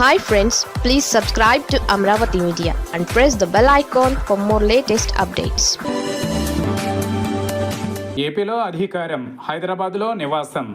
Hi friends please subscribe to Amaravati media and press the bell icon for more latest updates ఏపీలో అధికారం హైదరాబాద్లో నివాసం.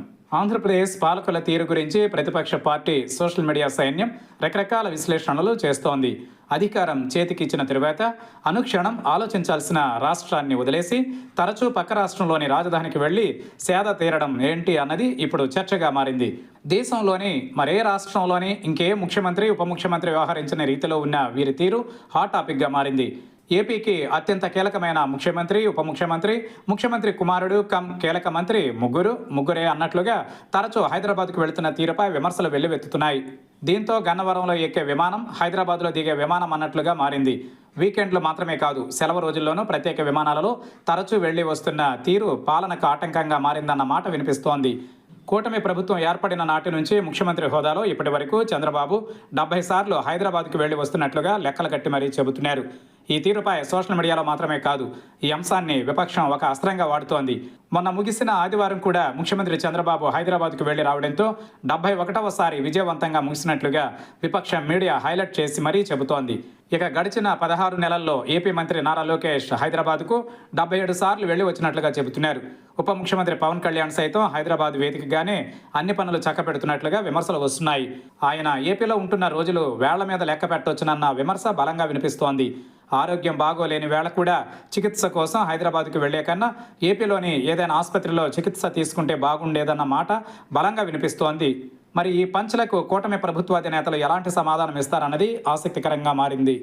ఆంధ్రప్రదేశ్ పాలకుల తీరు గురించి ప్రతిపక్ష పార్టీ సోషల్ మీడియా సైన్యం రకరకాల విశ్లేషణలు చేస్తోంది. అధికారం చేతికిచ్చిన తరువాత అనుక్షణం ఆలోచించాల్సిన రాష్ట్రాన్ని వదిలేసి తరచూ పక్క రాష్ట్రంలోని రాజధానికి వెళ్ళి సేద తీరడం ఏంటి అన్నది ఇప్పుడు చర్చగా మారింది. దేశంలోని మరే రాష్ట్రంలోని ఇంకే ముఖ్యమంత్రి ఉప ముఖ్యమంత్రి వ్యవహరించిన రీతిలో ఉన్న వీరి తీరు హాట్ టాపిక్గా మారింది. ఏపీకి అత్యంత కీలకమైన ముఖ్యమంత్రి ఉప ముఖ్యమంత్రి ముఖ్యమంత్రి కుమారుడు కమ్ కీలక మంత్రి ముగ్గురు ముగ్గురే అన్నట్లుగా తరచూ హైదరాబాద్కు వెళుతున్న తీరుపై విమర్శలు వెల్లువెత్తుతున్నాయి. దీంతో గన్నవరంలో ఎక్కే విమానం హైదరాబాద్లో దిగే విమానం అన్నట్లుగా మారింది. వీకెండ్లు మాత్రమే కాదు సెలవు రోజుల్లోనూ ప్రత్యేక విమానాలలో తరచూ వెళ్ళి వస్తున్న తీరు పాలనకు ఆటంకంగా మారిందన్న మాట వినిపిస్తోంది. కూటమి ప్రభుత్వం ఏర్పడిన నాటి నుంచి ముఖ్యమంత్రి హోదాలో ఇప్పటి వరకు చంద్రబాబు డెబ్బై సార్లు హైదరాబాద్కు వెళ్ళి వస్తున్నట్లుగా లెక్కలు కట్టి మరీ చెబుతున్నారు. ఈ తీరుపై సోషల్ మీడియాలో మాత్రమే కాదు ఈ అంశాన్ని విపక్షం ఒక అస్త్రంగా వాడుతోంది. మొన్న ముగిసిన ఆదివారం కూడా ముఖ్యమంత్రి చంద్రబాబు హైదరాబాద్కు వెళ్ళి రావడంతో డెబ్బై ఒకటవసారి విజయవంతంగా ముగిసినట్లుగా విపక్షం మీడియా హైలైట్ చేసి మరీ చెబుతోంది. ఇక గడిచిన పదహారు నెలల్లో ఏపీ మంత్రి నారా లోకేష్ హైదరాబాద్కు డెబ్బై ఏడు సార్లు వెళ్ళి వచ్చినట్లుగా చెబుతున్నారు. ఉప ముఖ్యమంత్రి పవన్ కళ్యాణ్ సైతం హైదరాబాద్ వేదికగానే అన్ని పనులు చక్కబెడుతున్నట్లుగా విమర్శలు వస్తున్నాయి. ఆయన ఏపీలో ఉంటున్న రోజులు వేళ్ళ మీద లెక్క పెట్టొచ్చునన్న విమర్శ బలంగా వినిపిస్తోంది. ఆరోగ్యం బాగోలేని వేళ కూడా చికిత్స కోసం హైదరాబాద్కు వెళ్ళే కన్నా ఏపీలోని ఏదైనా ఆసుపత్రిలో చికిత్స తీసుకుంటే బాగుండేదన్న మాట బలంగా వినిపిస్తోంది. మరి ఈ పంచులకు కూటమి ప్రభుత్వాధినేతలు ఎలాంటి సమాధానం ఇస్తారన్నది ఆసక్తికరంగా మారింది.